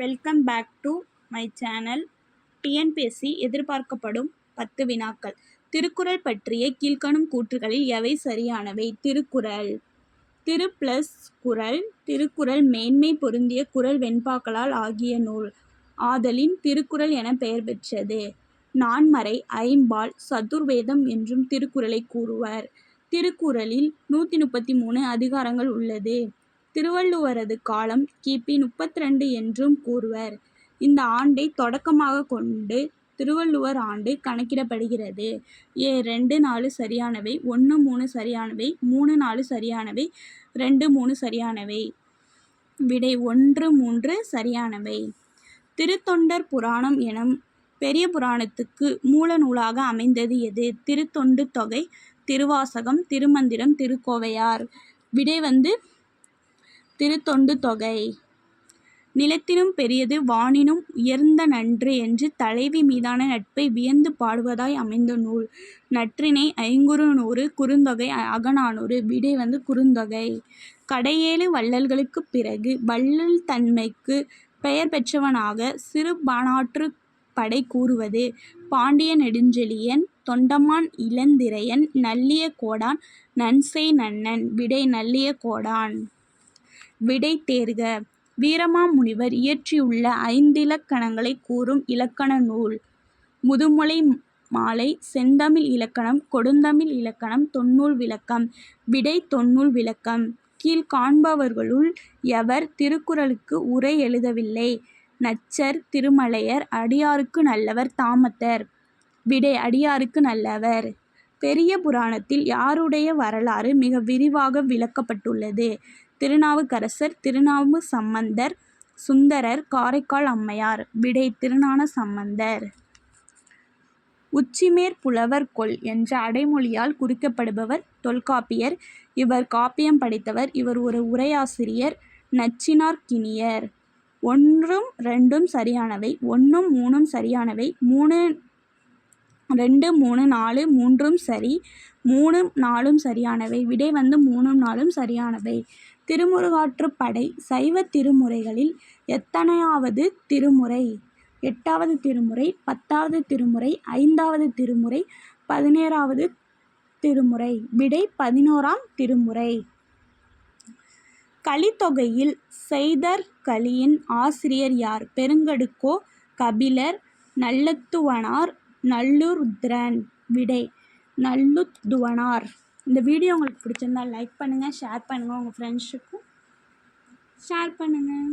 Welcome back to my channel TNPSC எதிர்பார்க்கப்படும் பத்து வினாக்கள். திருக்குறள் பற்றிய கீழ்கணும் கூற்றுகளில் எவை சரியானவை? திருக்குறள். திரு பிளஸ் குறள் திருக்குறள் மேன்மை பொருந்திய குறள் வெண்பாக்களால் ஆகிய நூல். ஆதலின் திருக்குறள் என பெயர் பெற்றது. நான்மறை ஐம்பால் சதுர்வேதம் என்றும் திருக்குறளை கூறுவர். திருக்குறளில் நூற்றி முப்பத்தி மூணு அதிகாரங்கள் உள்ளது. திருவள்ளுவரது காலம் கிபி முப்பத்தி ரெண்டு என்றும் கூறுவர். இந்த ஆண்டை தொடக்கமாக கொண்டு திருவள்ளுவர் ஆண்டு கணக்கிடப்படுகிறது. ஏ ரெண்டு நாலு சரியானவை ஒன்று மூணு சரியானவை மூணு நாலு சரியானவை ரெண்டு மூணு சரியானவை. விடை ஒன்று மூன்று சரியானவை. திருத்தொண்டர் புராணம் எனும் பெரிய புராணத்துக்கு மூல நூலாக அமைந்தது எது? திருத்தொண்டு தொகை திருவாசகம் திருமந்திரம் திருக்கோவையார். விடை வந்து திருத்தொண்டு தொகை. நிலத்தினும் பெரியது வானினும் உயர்ந்த நன்று என்று தலைவி மீதான நட்பை வியந்து பாடுவதாய் அமைந்த நூல். நற்றினை ஐங்குறு நூறு குறுந்தொகை அகநானூறு விடை வந்து குறுந்தொகை. கடையேழு வள்ளல்களுக்குப் பிறகு வள்ளல் தன்மைக்கு பெயர் பெற்றவனாக சிறுபானாற்று படை கூறுவது பாண்டிய நெடுஞ்செழியன் தொண்டமான் இளந்திரையன் நல்லிய கோடான் நன்செய் நன்னன் விடை நல்லிய கோடான். விடை தேர்க. வீரமாமுனிவர் இயற்றியுள்ள ஐந்திலக்கணங்களை கூறும் இலக்கண நூல். முதுமொழி மாலை செந்தமிழ் இலக்கணம் கொடுந்தமிழ் இலக்கணம் தொன்னூல் விளக்கம் விடை தொன்னூல் விளக்கம். கீழ் காண்பவர்களுள் எவர் திருக்குறளுக்கு உரை எழுதவில்லை? நச்சர் திருமலையர் அடியாருக்கு நல்லவர் தாமத்தர். விடை அடியாருக்கு நல்லவர். பெரிய புராணத்தில் யாருடைய வரலாறு மிக விரிவாக விளக்கப்பட்டுள்ளது? திருநாவுக்கரசர் திருநாவு சம்பந்தர் சுந்தரர் காரைக்கால் அம்மையார். விடை திருஞான சம்பந்தர். உச்சிமேற் புலவர் கொள் என்ற அடைமொழியால் குறிக்கப்படுபவர் தொல்காப்பியர். இவர் காப்பியம் படைத்தவர். இவர் ஒரு உரையாசிரியர் நச்சினார்க்கினியர் ஒன்றும் ரெண்டும் சரியானவை. ஒன்றும் மூணும் சரியானவை. மூணு ரெண்டு மூணு நாலு மூன்றும் சரி. மூணு நாலும் சரியானவை. விடை வந்து மூணும் நாலும் சரியானவை. திருமுருகாற்றுப்படை சைவ திருமுறைகளில் எத்தனையாவது திருமுறை? எட்டாவது திருமுறை பத்தாவது திருமுறை ஐந்தாவது திருமுறை பதினேழாவது திருமுறை விடை பதினோராம் திருமுறை. கலித்தொகையில் செய்தர் கலியின் ஆசிரியர் யார்? பெருங்கடுக்கோ கபிலர் நல்லத்துவனார் நல்லுருத்ரன். விடை நல்லுத்துவனார். இந்த வீடியோ உங்களுக்கு பிடிச்சிருந்தா லைக் பண்ணுங்கள் ஷேர் பண்ணுங்கள் உங்கள் ஃப்ரெண்ட்ஸுக்கும் ஷேர் பண்ணுங்கள்